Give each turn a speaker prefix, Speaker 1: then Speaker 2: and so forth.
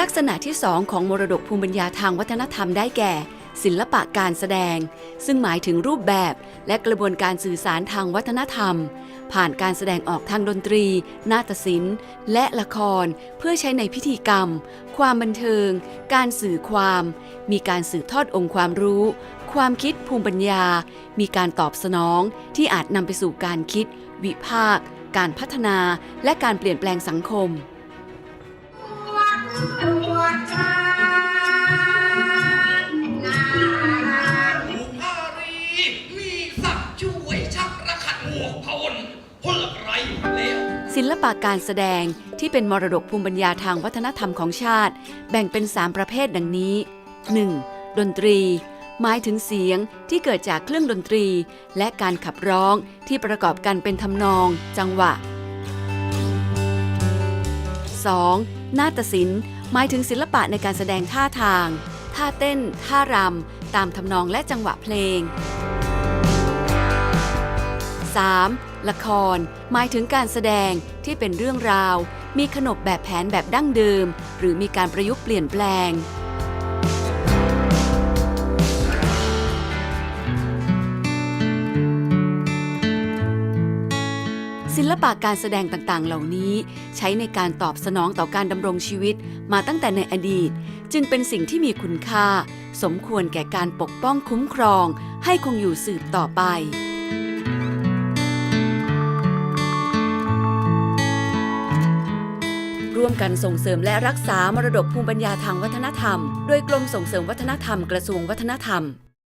Speaker 1: ลักษณะที่สองของมรดกภูมิปัญญาทางวัฒนธรรมได้แก่ ศิลปะการแสดง ซึ่งหมายถึงรูปแบบและกระบวนการสื่อสารทางวัฒนธรรม ผ่านการแสดงออกทางดนตรี นาฏศิลป์ และละคร เพื่อใช้ในพิธีกรรม ความบันเทิง การสื่อความ มีการสืบทอดองค์ความรู้ ความคิดภูมิปัญญา มีการตอบสนองที่อาจนำไปสู่การคิด วิพากษ์การพัฒนา และการเปลี่ยนแปลงสังคม ศิลปะการแสดงที่เป็นมรดกภูมิปัญญาทางวัฒนธรรมของชาติ แบ่งเป็น 3 ประเภทดังนี้ 1. ดนตรี หมายถึงเสียงที่เกิดจากเครื่องดนตรี และการขับร้องที่ประกอบกันเป็นทำนอง จังหวะ 2. นาฏศิลป์ หมายถึงศิลปะในการแสดงท่าทาง ท่าเต้น ท่ารำ ตามทำนองและจังหวะเพลง 3. ละคร หมายถึงการแสดงที่เป็นเรื่องราว มีขนบแบบแผนแบบดั้งเดิม หรือมีการประยุกต์เปลี่ยนแปลง ศิลปะการแสดงต่างๆ เหล่านี้ ใช้ในการตอบสนองต่อการดำรงชีวิตมาตั้งแต่ในอดีต จึงเป็นสิ่งที่มีคุณค่า สมควรแก่การปกป้องคุ้มครอง ให้คงอยู่สืบต่อไป ร่วมกันส่งเสริมและรักษามรดกภูมิปัญญาทางวัฒนธรรม โดยกรมส่งเสริมวัฒนธรรมกระทรวงวัฒนธรรม